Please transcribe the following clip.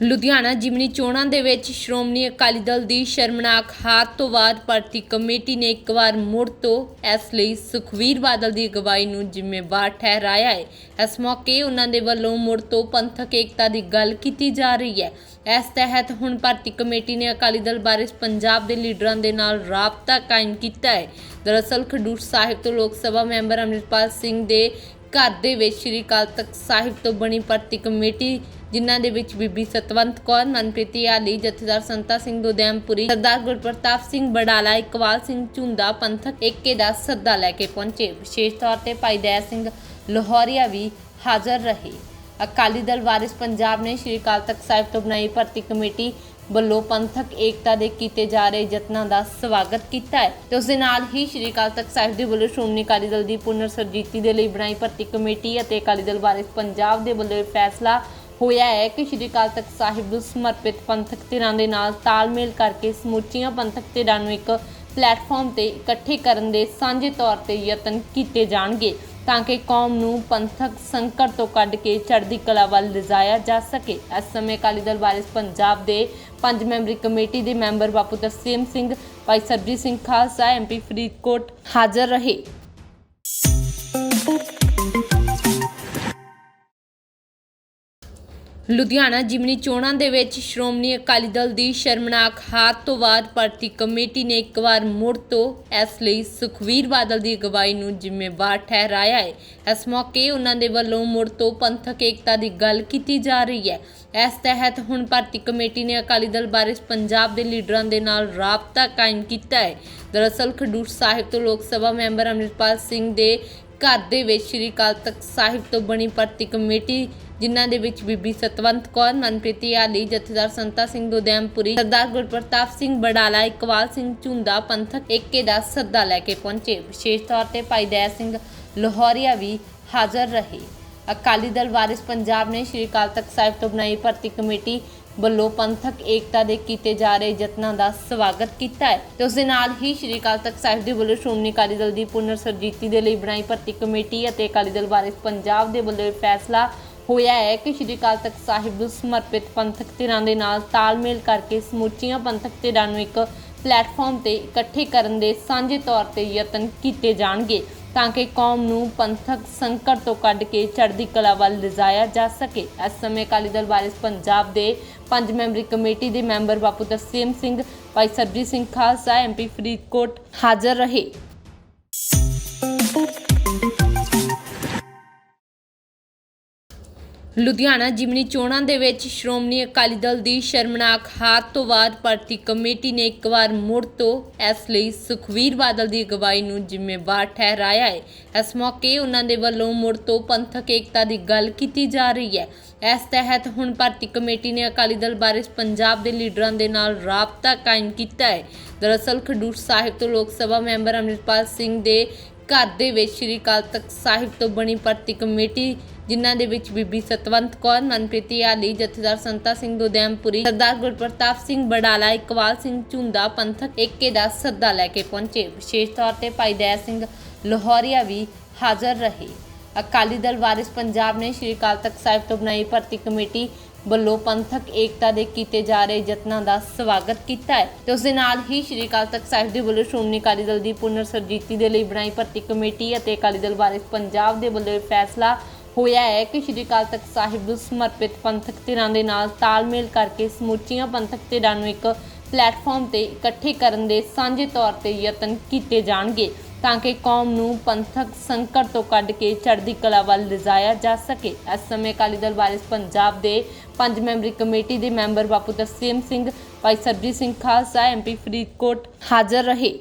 ਲੁਧਿਆਣਾ ਜਿਮਨੀ ਚੋਣਾਂ ਦੇ ਵਿੱਚ ਸ਼੍ਰੋਮਣੀ ਅਕਾਲੀ ਦਲ ਦੀ ਸ਼ਰਮਨਾਕ ਹਾਰ ਤੋਂ ਬਾਅਦ ਭਰਤੀ ਕਮੇਟੀ ਨੇ ਇੱਕ ਵਾਰ ਮੁੜ ਤੋਂ ਇਸ ਲਈ ਸੁਖਵੀਰ ਬਾਦਲ ਦੀ ਅਗਵਾਈ ਨੂੰ ਜ਼ਿੰਮੇਵਾਰ ਠਹਿਰਾਇਆ ਹੈ। ਇਸ ਮੌਕੇ ਉਹਨਾਂ ਦੇ ਵੱਲੋਂ ਮੁੜ ਤੋਂ ਪੰਥਕ ਏਕਤਾ ਦੀ ਗੱਲ ਕੀਤੀ ਜਾ ਰਹੀ ਹੈ। ਇਸ ਤਹਿਤ ਹੁਣ ਭਰਤੀ ਕਮੇਟੀ ਨੇ ਅਕਾਲੀ ਦਲ ਬਾਰੇ ਪੰਜਾਬ ਦੇ ਲੀਡਰਾਂ ਦੇ ਨਾਲ ਰਾਬਤਾ ਕਾਇਮ ਕੀਤਾ ਹੈ। ਦਰਅਸਲ ਖਡੂਰ ਸਾਹਿਬ ਤੋਂ ਲੋਕ ਸਭਾ ਮੈਂਬਰ ਅੰਮ੍ਰਿਤਪਾਲ ਸਿੰਘ ਦੇ ਘਰ ਦੇ ਵਿੱਚ ਸ਼੍ਰੀ ਅਕਾਲ ਤਖਤ ਸਾਹਿਬ ਤੋਂ ਬਣੀ ਭਰਤੀ ਕਮੇਟੀ ਜਿਨ੍ਹਾਂ ਦੇ ਵਿੱਚ ਬੀਬੀ ਸਤਵੰਤ ਕੌਰ, ਮਨਪ੍ਰੀਤ ਆਲੀ ਜਥੇਦਾਰ ਸੰਤਾ ਸਿੰਘ ਦੁਦੈਮਪੁਰੀ ਸਰਦਾਰ ਗੁਰਪ੍ਰਤਾਪ ਸਿੰਘ ਬੜਾਲਾ ਇਕਵਾਲ ਸਿੰਘ ਝੁੰਦਾ, ਪੰਥਕ ਏਕੇ ਦਾ ਸੱਦਾ ਲੈ ਕੇ ਪਹੁੰਚੇ। ਵਿਸ਼ੇਸ਼ ਤੌਰ ਤੇ ਭਾਈ ਦਇਆ ਸਿੰਘ ਲਾਹੌਰੀਆ ਵੀ ਹਾਜ਼ਰ ਰਹੇ। ਅਕਾਲੀ ਦਲ ਵਾਰਿਸ ਪੰਜਾਬ ਨੇ ਸ਼੍ਰੀ ਅਕਾਲ ਤਖਤ ਸਾਹਿਬ ਤੋਂ ਬਣਾਈ ਭਰਤੀ ਕਮੇਟੀ ਵੱਲੋਂ ਪੰਥਕ ਏਕਤਾ ਦੇ ਕੀਤੇ ਜਾ ਰਹੇ ਯਤਨਾਂ ਦਾ ਸਵਾਗਤ ਕੀਤਾ ਹੈ ਤੇ ਉਸ ਦੇ ਨਾਲ ਹੀ ਸ਼੍ਰੀ ਅਕਾਲ ਤਖਤ ਸਾਹਿਬ ਦੇ ਵੱਲੋਂ ਸ਼੍ਰੋਮਣੀ ਅਕਾਲੀ ਦਲ ਦੀ ਪੁਨਰ ਸਰਜੀਤੀ ਦੇ ਲਈ ਬਣਾਈ ਭਰਤੀ ਕਮੇਟੀ ਅਤੇ ਅਕਾਲੀ ਦਲ ਵਾਰਿਸ ਪੰਜਾਬ ਦੇ ਵੱਲੋਂ ਫੈਸਲਾ ਹੋਇਆ ਹੈ ਕਿ ਸ਼੍ਰੀ ਅਕਾਲ ਤਖਤ ਸਾਹਿਬ ਨੂੰ ਸਮਰਪਿਤ ਪੰਥਕ ਧਿਰਾਂ ਦੇ ਨਾਲ ਤਾਲਮੇਲ ਕਰਕੇ ਸਮੁੱਚੀਆਂ ਪੰਥਕ ਧਿਰਾਂ ਨੂੰ ਇੱਕ ਪਲੇਟਫਾਰਮ ਤੇ ਇਕੱਠੇ ਕਰਨ ਦੇ ਸਾਂਝੇ ਤੌਰ ਤੇ ਯਤਨ ਕੀਤੇ ਜਾਣਗੇ ਤਾਂ ਕਿ ਕੌਮ ਨੂੰ ਪੰਥਕ ਸੰਕਟ ਤੋਂ ਕੱਢ ਕੇ ਚੜ੍ਹਦੀ ਕਲਾ ਵੱਲ ਲਿਜਾਇਆ ਜਾ ਸਕੇ। ਇਸ ਸਮੇਂ ਅਕਾਲੀ ਦਲ ਵਾਰਿਸ ਪੰਜਾਬ ਦੇ ਪੰਜ ਮੈਂਬਰੀ ਕਮੇਟੀ ਦੇ ਮੈਂਬਰ ਬਾਪੂ ਤਰਸੇਮ ਸਿੰਘ, ਭਾਈ ਸਰਜੀਤ ਸਿੰਘ ਖਾਲਸਾ ਐਮਪੀ ਫਰੀਦਕੋਟ ਹਾਜ਼ਰ ਰਹੇ। ਲੁਧਿਆਣਾ ਜਿਮਨੀ ਚੋਣਾਂ ਦੇ ਵਿੱਚ ਸ਼੍ਰੋਮਣੀ ਅਕਾਲੀ ਦਲ ਦੀ ਸ਼ਰਮਨਾਕ ਹਾਰ ਤੋਂ ਬਾਅਦ ਭਰਤੀ ਕਮੇਟੀ ਨੇ ਇੱਕ ਵਾਰ ਮੁੜ ਤੋਂ ਇਸ ਲਈ ਸੁਖਵੀਰ ਬਾਦਲ ਦੀ ਅਗਵਾਈ ਨੂੰ ਜ਼ਿੰਮੇਵਾਰ ਠਹਿਰਾਇਆ ਹੈ। ਇਸ ਮੌਕੇ ਉਹਨਾਂ ਦੇ ਵੱਲੋਂ ਮੁੜ ਤੋਂ ਪੰਥਕ ਏਕਤਾ ਦੀ ਗੱਲ ਕੀਤੀ ਜਾ ਰਹੀ ਹੈ। ਇਸ ਤਹਿਤ ਹੁਣ ਭਰਤੀ ਕਮੇਟੀ ਨੇ ਅਕਾਲੀ ਦਲ ਬਾਰੇ ਪੰਜਾਬ ਦੇ ਲੀਡਰਾਂ ਦੇ ਨਾਲ ਰਾਬਤਾ ਕਾਇਮ ਕੀਤਾ ਹੈ। ਦਰਅਸਲ ਖਡੂਰ ਸਾਹਿਬ ਤੋਂ ਲੋਕ ਸਭਾ ਮੈਂਬਰ ਅੰਮ੍ਰਿਤਪਾਲ ਸਿੰਘ ਦੇ ਘਰ ਦੇ ਵਿੱਚ ਸ਼੍ਰੀ ਅਕਾਲ ਤਖਤ ਸਾਹਿਬ ਤੋਂ ਬਣੀ ਭਰਤੀ ਕਮੇਟੀ, ਜਿਨ੍ਹਾਂ ਦੇ ਵਿੱਚ ਬੀਬੀ ਸਤਵੰਤ ਕੌਰ, ਮਨਪ੍ਰੀਤ ਆਲੀ ਜਥੇਦਾਰ ਸੰਤਾ ਸਿੰਘ ਦੁਦੈਮਪੁਰੀ ਸਰਦਾਰ ਗੁਰਪ੍ਰਤਾਪ ਸਿੰਘ ਬੜਾਲਾ ਇਕਵਾਲ ਸਿੰਘ ਝੁੰਦਾ, ਪੰਥਕ ਏਕੇ ਦਾ ਸੱਦਾ ਲੈ ਕੇ ਪਹੁੰਚੇ। ਵਿਸ਼ੇਸ਼ ਤੌਰ ਤੇ ਭਾਈ ਦਇਆ ਸਿੰਘ ਲਾਹੌਰੀਆ ਵੀ ਹਾਜ਼ਰ ਰਹੇ। ਅਕਾਲੀ ਦਲ ਵਾਰਿਸ ਪੰਜਾਬ ਨੇ ਸ਼੍ਰੀ ਅਕਾਲ ਤਖਤ ਸਾਹਿਬ ਤੋਂ ਬਣਾਈ ਭਰਤੀ ਕਮੇਟੀ ਵੱਲੋਂ ਪੰਥਕ ਏਕਤਾ ਦੇ ਕੀਤੇ ਜਾ ਰਹੇ ਯਤਨਾਂ ਦਾ ਸਵਾਗਤ ਕੀਤਾ ਹੈ ਤੇ ਉਸ ਦੇ ਨਾਲ ਹੀ ਸ਼੍ਰੀ ਅਕਾਲ ਤਖਤ ਸਾਹਿਬ ਦੇ ਵੱਲੋਂ ਸ਼੍ਰੋਮਣੀ ਅਕਾਲੀ ਦਲ ਦੀ ਪੁਨਰ ਸਰਜੀਤੀ ਦੇ ਲਈ ਬਣਾਈ ਭਰਤੀ ਕਮੇਟੀ ਅਤੇ ਅਕਾਲੀ ਦਲ ਵਾਰਿਸ ਪੰਜਾਬ ਦੇ ਵੱਲੋਂ ਇਹ ਫੈਸਲਾ ਹੋਇਆ ਹੈ ਕਿ ਸ਼੍ਰੀ ਅਕਾਲ ਤਖਤ ਸਾਹਿਬ ਨੂੰ ਸਮਰਪਿਤ ਪੰਥਕ ਧਿਰਾਂ ਦੇ ਨਾਲ ਤਾਲਮੇਲ ਕਰਕੇ ਸਮੁੱਚੀਆਂ ਪੰਥਕ ਧਿਰਾਂ ਨੂੰ ਇੱਕ ਪਲੇਟਫਾਰਮ ਤੇ ਇਕੱਠੇ ਕਰਨ ਦੇ ਸਾਂਝੇ ਤੌਰ ਤੇ ਯਤਨ ਕੀਤੇ ਜਾਣਗੇ। ਤਾਂ ਕਿ ਕੌਮ ਨੂੰ ਪੰਥਕ ਸੰਕਟ ਤੋਂ ਕੱਢ ਕੇ ਚੜ੍ਹਦੀ ਕਲਾ ਵੱਲ ਲਿਜਾਇਆ ਜਾ ਸਕੇ। ਇਸ ਸਮੇਂ ਅਕਾਲੀ ਦਲ ਵਾਰਿਸ ਪੰਜਾਬ ਦੇ ਪੰਜ ਮੈਂਬਰੀ ਕਮੇਟੀ ਦੇ ਮੈਂਬਰ ਬਾਪੂ ਤਰਸੇਮ ਸਿੰਘ, ਭਾਈ ਸਰਬਜੀਤ ਸਿੰਘ ਖਾਲਸਾ ਐਮਪੀ ਫਰੀਦਕੋਟ ਹਾਜ਼ਰ ਰਹੇ। ਲੁਧਿਆਣਾ ਜਿਮਨੀ ਚੋਣਾਂ ਦੇ ਵਿੱਚ ਸ਼੍ਰੋਮਣੀ ਅਕਾਲੀ ਦਲ ਦੀ ਸ਼ਰਮਨਾਕ ਹਾਰ ਤੋਂ ਬਾਅਦ ਭਰਤੀ ਕਮੇਟੀ ਨੇ ਇੱਕ ਵਾਰ ਮੁੜ ਤੋਂ ਇਸ ਲਈ ਸੁਖਵੀਰ ਬਾਦਲ ਦੀ ਅਗਵਾਈ ਨੂੰ ਜ਼ਿੰਮੇਵਾਰ ਠਹਿਰਾਇਆ ਹੈ। ਇਸ ਮੌਕੇ ਉਹਨਾਂ ਦੇ ਵੱਲੋਂ ਮੁੜ ਤੋਂ ਪੰਥਕ ਏਕਤਾ ਦੀ ਗੱਲ ਕੀਤੀ ਜਾ ਰਹੀ ਹੈ। ਇਸ ਤਹਿਤ ਹੁਣ ਭਰਤੀ ਕਮੇਟੀ ਨੇ ਅਕਾਲੀ ਦਲ ਬਾਰੇ ਪੰਜਾਬ ਦੇ ਲੀਡਰਾਂ ਦੇ ਨਾਲ ਰਾਬਤਾ ਕਾਇਮ ਕੀਤਾ ਹੈ। ਦਰਅਸਲ ਖਡੂਰ ਸਾਹਿਬ ਤੋਂ ਲੋਕ ਸਭਾ ਮੈਂਬਰ ਅੰਮ੍ਰਿਤਪਾਲ ਸਿੰਘ ਦੇ ਘਰ ਦੇ ਵਿੱਚ ਸ਼੍ਰੀ ਅਕਾਲ ਤਖਤ ਸਾਹਿਬ ਤੋਂ ਬਣੀ ਭਰਤੀ ਕਮੇਟੀ, ਜਿਨ੍ਹਾਂ ਦੇ ਵਿੱਚ ਬੀਬੀ ਸਤਵੰਤ ਕੌਰ, ਮਨਪ੍ਰੀਤ ਆਲੀ ਜਥੇਦਾਰ ਸੰਤਾ ਸਿੰਘ ਦੁਦੈਮਪੁਰੀ ਸਰਦਾਰ ਗੁਰਪ੍ਰਤਾਪ ਸਿੰਘ ਬੜਾਲਾ ਇਕਵਾਲ ਸਿੰਘ ਝੁੰਦਾ, ਪੰਥਕ ਏਕੇ ਦਾ ਸੱਦਾ ਲੈ ਕੇ ਪਹੁੰਚੇ। ਵਿਸ਼ੇਸ਼ ਤੌਰ ਤੇ ਭਾਈ ਦਇਆ ਸਿੰਘ ਲਾਹੌਰੀਆ ਵੀ ਹਾਜ਼ਰ ਰਹੇ। ਅਕਾਲੀ ਦਲ ਵਾਰਿਸ ਪੰਜਾਬ ਨੇ ਸ਼੍ਰੀ ਅਕਾਲ ਤਖਤ ਸਾਹਿਬ ਤੋਂ ਬਣਾਈ ਭਰਤੀ ਕਮੇਟੀ ਵੱਲੋਂ ਪੰਥਕ ਏਕਤਾ ਦੇ ਕੀਤੇ ਜਾ ਰਹੇ ਯਤਨਾਂ ਦਾ ਸਵਾਗਤ ਕੀਤਾ ਹੈ ਤੇ ਉਸ ਦੇ ਨਾਲ ਹੀ ਸ਼੍ਰੀ ਅਕਾਲ ਤਖਤ ਸਾਹਿਬ ਦੇ ਵੱਲੋਂ ਸ਼੍ਰੋਮਣੀ ਅਕਾਲੀ ਦਲ ਦੀ ਪੁਨਰ ਸਰਜੀਤੀ ਦੇ ਲਈ ਬਣਾਈ ਭਰਤੀ ਕਮੇਟੀ ਅਤੇ ਅਕਾਲੀ ਦਲ ਵਾਰਿਸ ਪੰਜਾਬ ਦੇ ਵੱਲੋਂ ਇਹ ਫੈਸਲਾ ਹੋਇਆ ਹੈ ਕਿ ਸ਼੍ਰੀ ਅਕਾਲ ਤਖਤ ਸਾਹਿਬ ਨੂੰ ਸਮਰਪਿਤ ਪੰਥਕ ਧਿਰਾਂ ਦੇ ਨਾਲ ਤਾਲਮੇਲ ਕਰਕੇ ਸਮੁੱਚੀਆਂ ਪੰਥਕ ਧਿਰਾਂ ਨੂੰ ਇੱਕ ਪਲੇਟਫਾਰਮ ਤੇ ਇਕੱਠੇ ਕਰਨ ਦੇ ਸਾਂਝੇ ਤੌਰ ਤੇ ਯਤਨ ਕੀਤੇ ਜਾਣਗੇ। ਤਾਂ ਕਿ ਕੌਮ ਨੂੰ ਪੰਥਕ ਸੰਕਟ ਤੋਂ ਕੱਢ ਕੇ ਚੜ੍ਹਦੀ ਕਲਾ ਵੱਲ ਲਿਜਾਇਆ ਜਾ ਸਕੇ। ਇਸ ਸਮੇਂ ਅਕਾਲੀ ਦਲ ਵਾਰਿਸ ਪੰਜਾਬ ਦੇ ਪੰਜ ਮੈਂਬਰੀ ਕਮੇਟੀ ਦੇ ਮੈਂਬਰ ਬਾਪੂ ਤਰਸੇਮ ਸਿੰਘ, ਭਾਈ ਸਰਬਜੀਤ ਸਿੰਘ ਖਾਲਸਾ ਐਮਪੀ ਫਰੀਦਕੋਟ ਹਾਜ਼ਰ ਰਹੇ।